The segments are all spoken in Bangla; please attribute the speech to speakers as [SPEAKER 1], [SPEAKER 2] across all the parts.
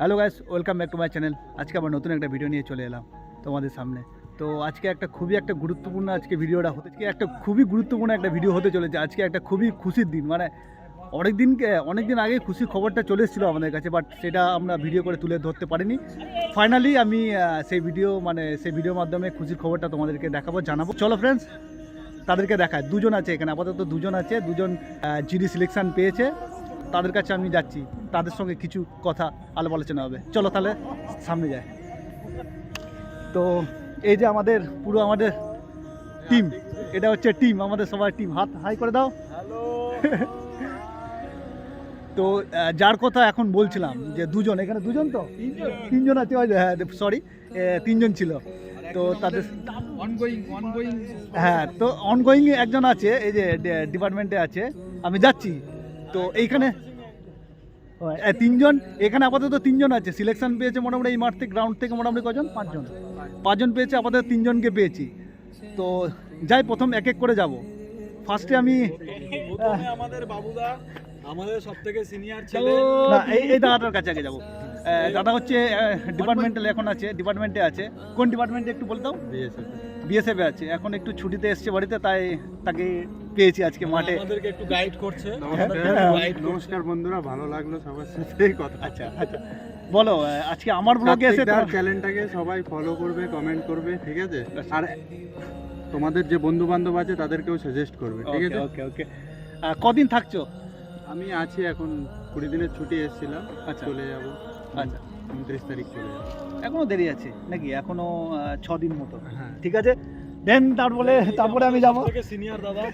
[SPEAKER 1] Hello guys welcome back to my channel আজকে আবার নতুন একটা ভিডিও নিয়ে চলে এলাম তোমাদের সামনে। তো আজকে একটা খুবই একটা গুরুত্বপূর্ণ আজকে ভিডিওটা হতে আজকে একটা খুবই গুরুত্বপূর্ণ একটা ভিডিও হতে চলেছে। আজকে একটা খুবই খুশির দিন। মানে অনেক দিনকে অনেক দিন আগে খুশির খবরটা চলে এসেছিল আমাদের কাছে বাট সেটা আমরা ভিডিও করে তুলে ধরতে পারিনি। ফাইনালি আমি সেই ভিডিও মানে সেই ভিডিওর মাধ্যমে খুশির খবরটা তোমাদেরকে দেখাবো, জানাব। চলো ফ্রেন্ডস তাদেরকে দেখায়। দুজন আছে এখানে। আপাতত দুজন আছে। দুজন জিডি সিলেকশন পেয়েছে। তাদের কাছে আমি যাচ্ছি তাদের সঙ্গে কিছু কথা আলাপ আলোচনা হবে। চলো তাহলে সামনে যায় তো এই যে আমাদের পুরো আমাদের টিম এটা হচ্ছে টিম আমাদের সবার টিম হাত হাই করে দাও। তো যার কথা এখন বলছিলাম যে দুজন এখানে দুজন তো? তিনজন। আছে হ্যাঁ সরি তিনজন ছিল। তো তাদের হ্যাঁ তো অনগোয়িং একজন আছে এই যে ডিপার্টমেন্টে আছে। আমি যাচ্ছি। তো এইখানে তিনজন এখানে আপাতত তিনজন আছে। সিলেকশন পেয়েছে মোটামুটি এই মাঠ থেকে গ্রাউন্ড থেকে মোটামুটি কজন? পাঁচজন। পাঁচজন পেয়েছে আপাতত তিনজনকে পেয়েছি। তো যাই প্রথম এক এক করে যাব। ফার্স্টে আমি
[SPEAKER 2] আমাদের বাবুদা আমাদের সব থেকে সিনিয়র ছেলে।
[SPEAKER 1] এই এই দাদাটার কাছে আগে যাব। দাদা হচ্ছে ডিপার্টমেন্টাল এখন আছে ডিপার্টমেন্টে আছে। কোন ডিপার্টমেন্টে একটু বলতাম বিএসএফে আছে। এখন একটু ছুটিতে এসছে বাড়িতে তাই তাকে পেয়েছি আজকে মাঠে।
[SPEAKER 2] আমাদেরকে একটু গাইড করছে।
[SPEAKER 3] নমস্কার। বন্ধুরা ভালো লাগল সবার সাথে কথা।
[SPEAKER 1] আচ্ছা আচ্ছা। বলো আজকে আমার ব্লগে এসে
[SPEAKER 3] চ্যানেলটাকে সবাই ফলো করবে কমেন্ট করবে ঠিক আছে? আর তোমাদের যে বন্ধু বান্ধব আছে তাদেরকেও সাজেস্ট করবে ঠিক আছে?
[SPEAKER 1] ওকে ওকে। কদিন থাকছো?
[SPEAKER 3] আমি আছি এখন কুড়ি দিনের ছুটি এসেছিলাম
[SPEAKER 1] আচ্ছা।
[SPEAKER 3] চলে যাব।
[SPEAKER 1] আচ্ছা।
[SPEAKER 3] উনত্রিশ তারিখ চলে যাব।
[SPEAKER 1] এখনও দেরি আছে নাকি? এখনও ছ দিন মতো।
[SPEAKER 3] হ্যাঁ।
[SPEAKER 1] ঠিক আছে? দেন তারপরে তারপরে আমি যাব।
[SPEAKER 2] সিনিয়র দাদা।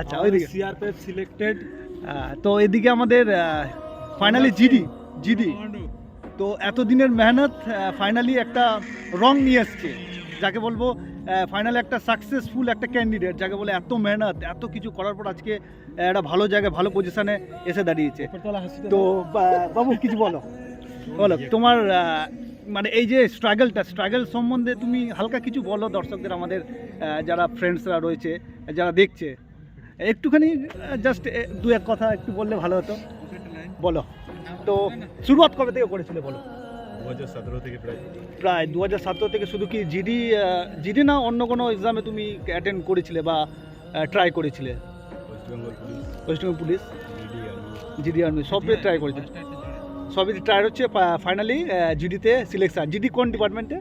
[SPEAKER 1] আচ্ছা ওইদিকে।
[SPEAKER 2] সিআরপিএফ সিলেক্টেড
[SPEAKER 1] তো এদিকে আমাদের ফাইনালি জিডি জিডি। তো এতদিনের মেহনত ফাইনালি একটা রং নিয়ে এসছে। যাকে বলব ফাইনালি একটা সাকসেসফুল একটা ক্যান্ডিডেট যাকে বলে এত মেহনত এত কিছু করার পর আজকে একটা ভালো জায়গায় ভালো পজিশনে এসে দাঁড়িয়েছে। তো বাবু কিছু বলো। বলো তোমার মানে এই যে স্ট্রাগলটা স্ট্রাগল সম্বন্ধে তুমি হালকা কিছু বলো দর্শকদের আমাদের যারা ফ্রেন্ডসরা রয়েছে যারা দেখছে। একটুখানি জাস্ট দু এক কথা একটু বললে ভালো হতো। বলো। তো শুরুয়াত কবে থেকে করেছিলে বলো?
[SPEAKER 2] প্রায়।
[SPEAKER 1] দু হাজার সতেরো থেকে শুধু কি জিডি জিডি না অন্য কোনো এক্সামে তুমি অ্যাটেন্ড করেছিলে বা ট্রাই করেছিলে?
[SPEAKER 2] West Bengal police
[SPEAKER 1] GD army সবই ট্রাই করেছিলে। সবই ট্রাই হচ্ছে ফাইনালি জিডিতে সিলেকশন জিডি কোন ডিপার্টমেন্টে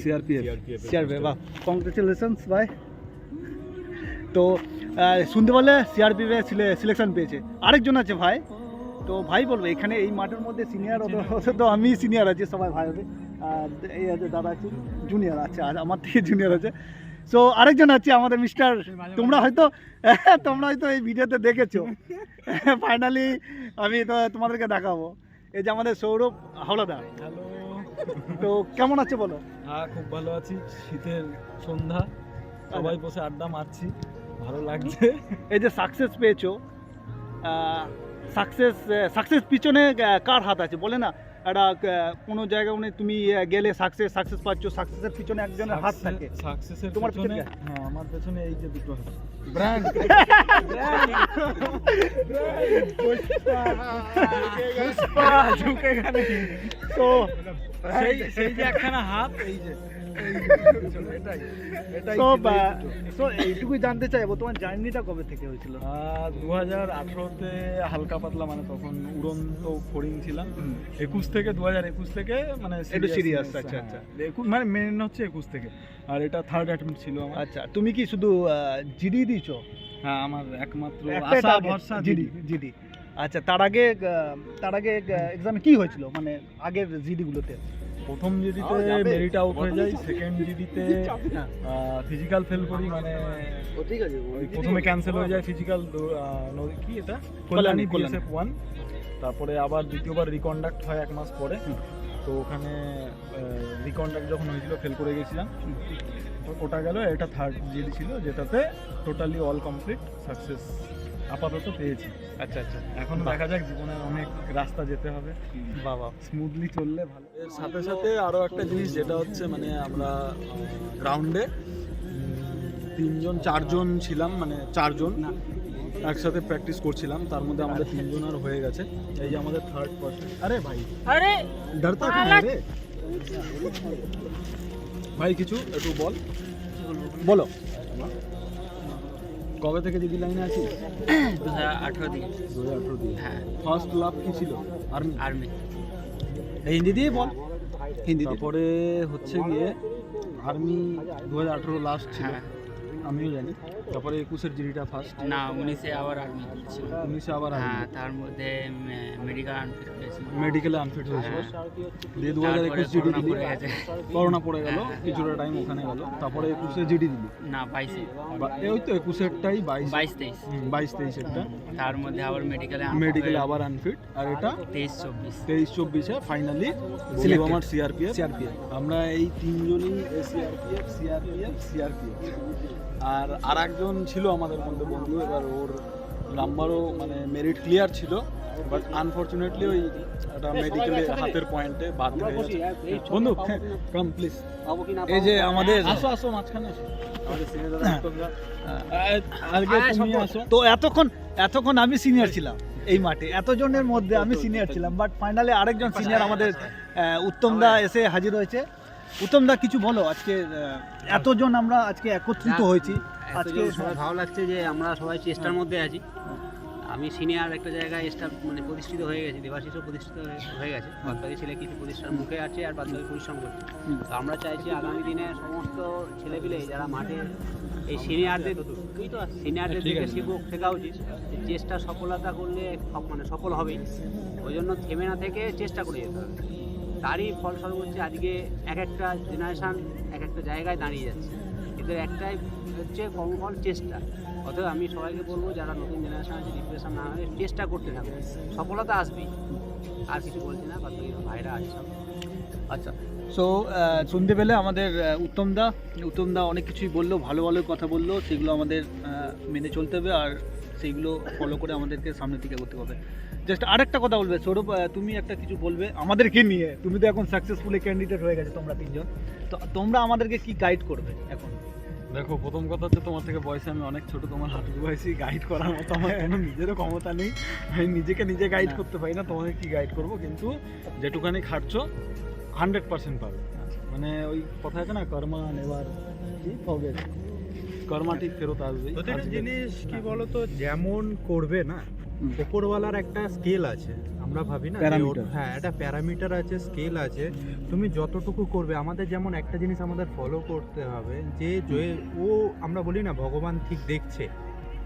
[SPEAKER 1] সিআরপিএফ বাহ। কংগ্রেচুলেশনস ভাই। তো শুনতে পারলে সিআরপিএফে সিলেকশন পেয়েছে। আরেকজন আছে ভাই। তো ভাই বলব এখানে এই মাঠের মধ্যে সিনিয়র তো আমি সিনিয়র আছি সবাই ভাই হবে। আর এই আছে দাদা আছে জুনিয়র আছে আর আমার থেকে জুনিয়র আছে। সো আরেকজন আছে আমাদের মিস্টার তোমরা হয়তো তোমরা হয়তো এই ভিডিওতে দেখেছ। ফাইনালি আমি তো তোমাদেরকে দেখাবো। এই যে আমাদের সৌরভ হাওলাদার।
[SPEAKER 2] হ্যালো
[SPEAKER 1] তো কেমন আছে বলো?
[SPEAKER 2] হ্যাঁ খুব ভালো আছি। শীতের সন্ধ্যা। সবাই বসে আড্ডা মারছি। ভালো লাগছে।
[SPEAKER 1] এই যে সাকসেস পেয়েছ। সাকসেস সাকসেস পিছনে কার হাত আছে? বলে না একটা কোনো জায়গায় মানে তুমি গেলে সাকসেস সাকসেস পাচ্ছ সাকসেসের পিছনে একজনের হাত থাকে।
[SPEAKER 2] সাকসেসের
[SPEAKER 1] তোমার পিছনে
[SPEAKER 2] হ্যাঁ আমার পেছনে এই যে দুটো হাত। ব্র্যান্ড
[SPEAKER 1] তো
[SPEAKER 2] সেই সেই যে একখানা হাত এই যে।
[SPEAKER 1] তো। তো এইটুকুই জানতে চাইব তোমার জার্নিটা কবে থেকে হয়েছিল?
[SPEAKER 2] দু হাজার আঠেরোতে হালকা পাতলা মানে তখন উড়ন্ত ফড়িং ছিলাম। একুশ থেকে দু হাজার একুশ থেকে মানে
[SPEAKER 1] একটু
[SPEAKER 2] seriousness,
[SPEAKER 1] আচ্ছা,
[SPEAKER 2] হ্যাঁ।
[SPEAKER 1] আচ্ছা।
[SPEAKER 2] একুশ মানে মেন হচ্ছে একুশ থেকে। আর এটা থার্ড অ্যাটেম্প ছিল
[SPEAKER 1] আচ্ছা তুমি কি শুধু জিডি দিয়েছ?
[SPEAKER 2] হ্যাঁ আমার একমাত্র আশা ভরসা
[SPEAKER 1] জিডি
[SPEAKER 2] জিডি।
[SPEAKER 1] জিডি। আচ্ছা তার আগে তার আগে এক্সামে কি হয়েছিল? মানে আগের জিডি গুলোতে
[SPEAKER 2] প্রথম জিডিতে মেরিট আউট হয়ে যায় সেকেন্ড জিডিতে
[SPEAKER 1] হ্যাঁ।
[SPEAKER 2] ফিজিক্যাল ফেল করি মানে
[SPEAKER 1] ঠিক আছে
[SPEAKER 2] ওই প্রথমে ক্যান্সেল হয়ে যায় ফিজিক্যাল কি এটা? কল্যাণী বিএসএফ ওয়ান তারপরে আবার দ্বিতীয়বার রিকন্ডাক্ট হয় এক মাস পরে। তো ওখানে রিকন্ডাক্ট যখন হয়েছিল ফেল করে গেছিলাম। ওটা গেল এটা থার্ড জিডি ছিল যেটাতে টোটালি অল কমপ্লিট সাকসেস আপাতত পেয়েছি।
[SPEAKER 1] আচ্ছা আচ্ছা।
[SPEAKER 2] এখন দেখা যাক জীবনের রাস্তা যেতে হবে।
[SPEAKER 1] বাবা।
[SPEAKER 2] স্মুথলি চললে ভালো। এর সাথে সাথে আরও একটা জিনিস যেটা হচ্ছে মানে আমরা গ্রাউন্ডে তিনজন চারজন ছিলাম মানে চারজন একসাথে প্র্যাকটিস করছিলাম। তার মধ্যে আমাদের তিনজন আর হয়ে গেছে। এই যে আমাদের থার্ড পার্সন আরে ভাই।
[SPEAKER 4] আরে
[SPEAKER 2] ডরতা রে? ভাই কিছু একটু বল।
[SPEAKER 1] বলো।
[SPEAKER 2] কবে থেকে দিদি লাইনে আছি
[SPEAKER 4] দু হাজার আঠেরো দিন
[SPEAKER 2] দু হাজার আঠেরো দিন
[SPEAKER 4] হ্যাঁ।
[SPEAKER 2] ফার্স্ট লাভ কী ছিল? আর্মি
[SPEAKER 4] আর্মি
[SPEAKER 1] হিন্দি দিয়ে বল। হিন্দি
[SPEAKER 2] তারপরে হচ্ছে গিয়ে আর্মি দু হাজার আঠেরো লাস্ট
[SPEAKER 4] হ্যাঁ।
[SPEAKER 2] আমিও জানি। তারপরে একুশের জিডিটা ফার্স্ট
[SPEAKER 4] না উনিশে আবার আর্মি ছিল
[SPEAKER 2] উনিশে আবার
[SPEAKER 4] হ্যাঁ তার মধ্যে মেডিকেল আনফিট হয়েছিল।
[SPEAKER 2] মেডিকেলে আনফিট হয়েছিল।
[SPEAKER 4] হ্যাঁ।
[SPEAKER 2] দিয়ে দু হাজার একুশ জিডি
[SPEAKER 4] করোনা
[SPEAKER 2] দিলি।
[SPEAKER 4] পড়ে
[SPEAKER 2] করোনা পড়ে গেল
[SPEAKER 4] হ্যাঁ।
[SPEAKER 2] কিছুটা টাইম ওখানে গেল। তারপরে একুশে জিডি দিলি।
[SPEAKER 4] না বাইশে।
[SPEAKER 2] এই ওই তো একুশেরটাই বাইশ।
[SPEAKER 4] বাইশ তেইশ।
[SPEAKER 2] বাইশ বাইশ তেইশেরটা।
[SPEAKER 4] তার মধ্যে আবার মেডিকেলে
[SPEAKER 2] মেডিকেলে আবার আনফিট আর এটা
[SPEAKER 4] তেইশ চব্বিশ।
[SPEAKER 2] তেইশ চব্বিশে ফাইনালি. আমার সিআরপিএফ
[SPEAKER 1] সিআরপিএফ
[SPEAKER 2] আমরা এই তিনজনই সিআরপিএফ সিআরপিএফ সিআরপিএফ আর আর একজন ছিল আমাদের মধ্যে বন্ধু এবার ওর নাম্বারও মানে মেরিট ক্লিয়ার ছিল বাট আনফর্চুনেটলি ওই একটা মেডিকেলে হাতের পয়েন্টে বাদ হয়ে গেছে। বন্ধু কাম প্লিজ
[SPEAKER 1] এই যে আমাদের
[SPEAKER 2] আসো আসো মাঝখানে আসো। আমাদের দাদা তুমি আসো।
[SPEAKER 1] তো এতক্ষণ এতক্ষণ আমি সিনিয়র ছিলাম এই মাঠে এতজনের মধ্যে আমি সিনিয়র ছিলাম বাট ফাইনালে আরেকজন সিনিয়র আমাদের উত্তম উত্তমদা এসে হাজির হয়েছে। উত্তমদা কিছু বলো আজকে এতজন আমরা আজকে একত্রিত হয়েছি। আজকে
[SPEAKER 5] ভালো লাগছে যে আমরা সবাই চেষ্টার মধ্যে আছি। আমি সিনিয়র একটা জায়গায় স্টাফ মানে প্রতিষ্ঠিত হয়ে গেছি দেবাশিসও প্রতিষ্ঠিত হয়ে- গেছে। বাদ বাকি ছেলে কিছু প্রতিষ্ঠান মুখে আছে আর বাদ বাকি পরিশ্রম করছে। তো আমরা চাইছি আগামী দিনে সমস্ত ছেলেপিলে যারা মাঠে এই সিনিয়রদের সিনিয়রদের দিকে শিখুক শেখা উচিত। চেষ্টা সফলতা করলে মানে সফল হবেই। ওই জন্য থেমে না থেকে চেষ্টা করে যেতে হবে। তারই ফলস্বরূপ হচ্ছে আজকে এক একটা জেনারেশান এক একটা জায়গায় দাঁড়িয়ে যাচ্ছে। এদের একটাই হচ্ছে কর্মফল চেষ্টা। অতএব আমি সবাইকে বলব, যারা নতুন জেনারেশন আছে ডিপ্রেশন না হয়ে চেষ্টা করতে থাকবে সফলতা আসবেই। আর কিছু বলছি না, বাকি ভাইরা আছে
[SPEAKER 1] আচ্ছা সো শুনতে পেলে আমাদের উত্তমদা উত্তমদা অনেক কিছুই বলল, ভালো ভালো কথা বলল, সেগুলো আমাদের মেনে চলতে হবে আর সেইগুলো ফলো করে আমাদেরকে সামনের দিকে করতে হবে। জাস্ট আরেকটা কথা বলবে, সৌরভ তুমি একটা কিছু বলবে আমাদেরকে নিয়ে। তুমি তো এখন সাকসেসফুলি ক্যান্ডিডেট হয়ে গেছে তোমরা তিনজন। তো তোমরা আমাদেরকে কি গাইড করবে এখন?
[SPEAKER 2] দেখো প্রথম কথা হচ্ছে তোমার থেকে বয়সে আমি অনেক ছোট তোমার হাঁটুর বয়সি গাইড করার মতো আমার কোনো নিজেরও ক্ষমতা নেই। আমি নিজেকে নিজে গাইড করতে পারি না তোমাকে কি গাইড করব? কিন্তু যেটুখানি খাটছো হান্ড্রেড পার্সেন্ট পাবে মানে ওই কথা আছে না কর্মা নেবার কি? হবে। কর্মা ঠিক ফেরত আসবে।
[SPEAKER 3] জিনিস কি বলতো যেমন করবে না। ওপরওয়ালার একটা স্কেল আছে আমরা ভাবি না হ্যাঁ একটা প্যারামিটার আছে স্কেল আছে। তুমি যতটুকু করবে আমাদের যেমন একটা জিনিস আমাদের ফলো করতে হবে যে ও আমরা বলি না ভগবান ঠিক দেখছে।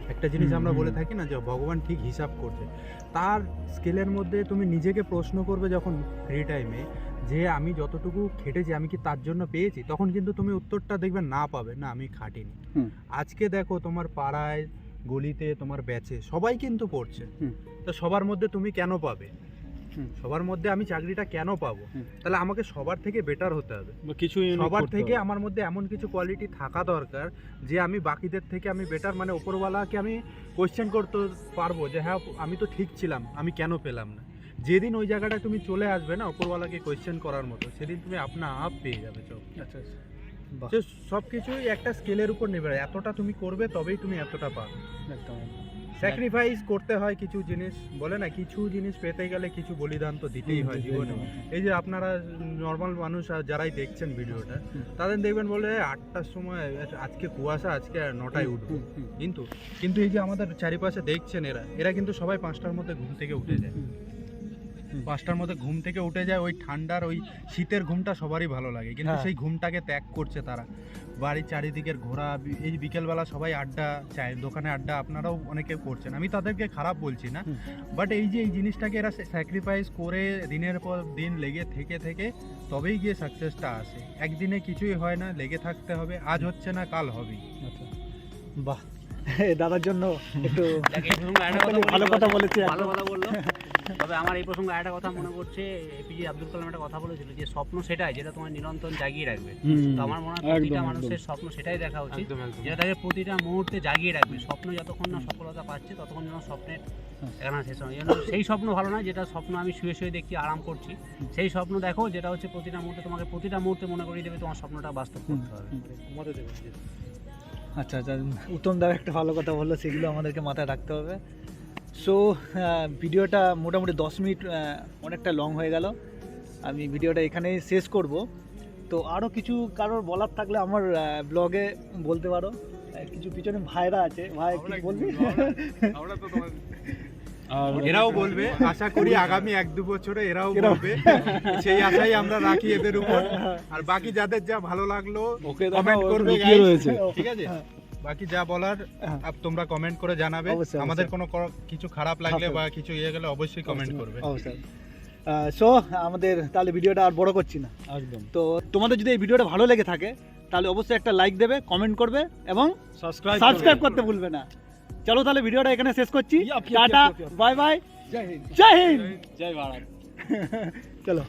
[SPEAKER 3] একটা জিনিস আমরা বলে থাকি না যে ভগবান ঠিক হিসাব করছে। তার স্কেলের মধ্যে তুমি নিজেকে প্রশ্ন করবে যখন ফ্রি টাইমে যে আমি যতটুকু খেটেছি আমি কি তার জন্য পেয়েছি? তখন কিন্তু তুমি উত্তরটা দেখবে না পাবে না আমি খাটিনি। আজকে দেখো তোমার পাড়ায় গলিতে তোমার ব্যাচে সবাই কিন্তু পড়ছে। তো সবার মধ্যে তুমি কেন পাবে? সবার মধ্যে আমি চাকরিটা কেন পাবো? তাহলে আমাকে সবার থেকে বেটার হতে হবে।
[SPEAKER 2] কিছু
[SPEAKER 3] সবার থেকে আমার মধ্যে এমন কিছু কোয়ালিটি থাকা দরকার যে আমি বাকিদের থেকে আমি বেটার মানে ওপরওয়ালাকে আমি কোয়েশ্চেন করতে পারব যে হ্যাঁ আমি তো ঠিক ছিলাম আমি কেন পেলাম না? যেদিন ওই জায়গাটায় তুমি চলে আসবে না ওপরওয়ালাকে কোয়েশ্চেন করার মতো সেদিন তুমি আপনা আপ পেয়ে যাবে সব।
[SPEAKER 1] আচ্ছা বাহ
[SPEAKER 3] যে সব কিছুই একটা স্কেলের উপর নির্ভর এতটা তুমি করবে তবেই তুমি এতটা পাবে।
[SPEAKER 1] একদম।
[SPEAKER 3] স্যাক্রিফাইস করতে হয় কিছু জিনিস বলে না কিছু জিনিস পেতে গেলে কিছু বলিদান তো দিতেই হয় জীবনে। এই যে আপনারা নর্মাল মানুষ আর যারাই দেখছেন ভিডিওটা তাদের দেখবেন বলে আটটার সময় আজকে কুয়াশা আজকে নটায় উঠবো। কিন্তু কিন্তু এই যে আমাদের চারিপাশে দেখছেন এরা এরা কিন্তু সবাই পাঁচটার মধ্যে ঘুম থেকে উঠে যায়। পাঁচটার মধ্যে ঘুম থেকে উঠে যায় ওই ঠান্ডার ওই শীতের ঘুমটা সবারই ভালো লাগে। কিন্তু
[SPEAKER 1] হ্যাঁ।
[SPEAKER 3] সেই ঘুমটাকে ত্যাগ করছে তারা। বাড়ির চারিদিকের ঘোরা এই বিকেলবেলা সবাই আড্ডা চায় দোকানে আড্ডা আপনারাও অনেকে করছেন। আমি তাদেরকে খারাপ বলছি না বাট এই যে এই জিনিসটাকে এরা স্যাক্রিফাইস করে দিনের পর দিন লেগে থেকে থেকে তবেই গিয়ে সাকসেসটা আসে। একদিনে কিছুই হয় না লেগে থাকতে হবে আজ হচ্ছে না কাল হবেই।
[SPEAKER 1] আচ্ছা। বাহ দাদার জন্য একটু ভালো কথা বলেছে
[SPEAKER 5] ভালো কথা বলল। তবে আমার এই প্রসঙ্গে একটা কথা মনে পড়ছে এপিজে আব্দুল কালাম একটা কথা বলেছিল যে স্বপ্ন সেটাই যেটা তোমার নিরন্তর জাগিয়ে রাখবে। তো আমার মনে হয় প্রতিটা মানুষের স্বপ্ন সেটাই দেখা উচিত যেটা তাকে প্রতিটা মুহূর্তে জাগিয়ে রাখবে। স্বপ্ন যতক্ষণ না সফলতা পাচ্ছে ততক্ষণ যেন স্বপ্নের এখানে শেষ হয়। যেন সেই স্বপ্ন ভালো না যেটা স্বপ্ন আমি শুয়ে শুয়ে দেখছি আরাম করছি সেই স্বপ্ন দেখো যেটা হচ্ছে প্রতিটা মুহূর্তে তোমাকে প্রতিটা মুহূর্তে মনে করিয়ে দেবে তোমার স্বপ্নটা বাস্তব করতে হবে।
[SPEAKER 1] আচ্ছা আচ্ছা উত্তম দাও একটা ভালো কথা বলল সেগুলো আমাদেরকে মাথায় রাখতে হবে। সো ভিডিওটা মোটামুটি দশ মিনিট অনেকটা লং হয়ে গেল। আমি ভিডিওটা এখানেই শেষ করব। তো আরও কিছু কারোর বলার থাকলে আমার ব্লগে বলতে পারো। কিছু পিছনে ভাইরা আছে। ভাই কি বলবি?
[SPEAKER 3] এরাও বলবে। আশা করি আগামী এক দু বছরে এরাও বলবে। সেই আশাই আমরা রাখি এদের উপর। আর বাকি যাদের যা ভালো লাগল কমেন্ট করবে। ঠিক আছে? বাকি যা বলার
[SPEAKER 1] হ্যাঁ।
[SPEAKER 3] আপ তোমরা কমেন্ট করে জানাবে। আমাদের কোনো কিছু খারাপ লাগলে বা কিছু ইয়ে গেলে অবশ্যই কমেন্ট করবে।
[SPEAKER 1] অবশ্যই। সো আমাদের তাহলে ভিডিওটা আর বড় করছি না।
[SPEAKER 2] একদম।
[SPEAKER 1] তো তোমাদের যদি এই ভিডিওটা ভালো লেগে থাকে তাহলে অবশ্যই একটা লাইক দেবে কমেন্ট করবে এবং
[SPEAKER 2] সাবস্ক্রাইব
[SPEAKER 1] সাবস্ক্রাইব করতে ভুলবে না। চলো তাহলে ভিডিওটা এখানে শেষ করছি। টাটা। বাই বাই
[SPEAKER 2] জয় হিন্দ
[SPEAKER 1] জয় হিন্দ
[SPEAKER 2] জয় ভারত
[SPEAKER 1] চলো।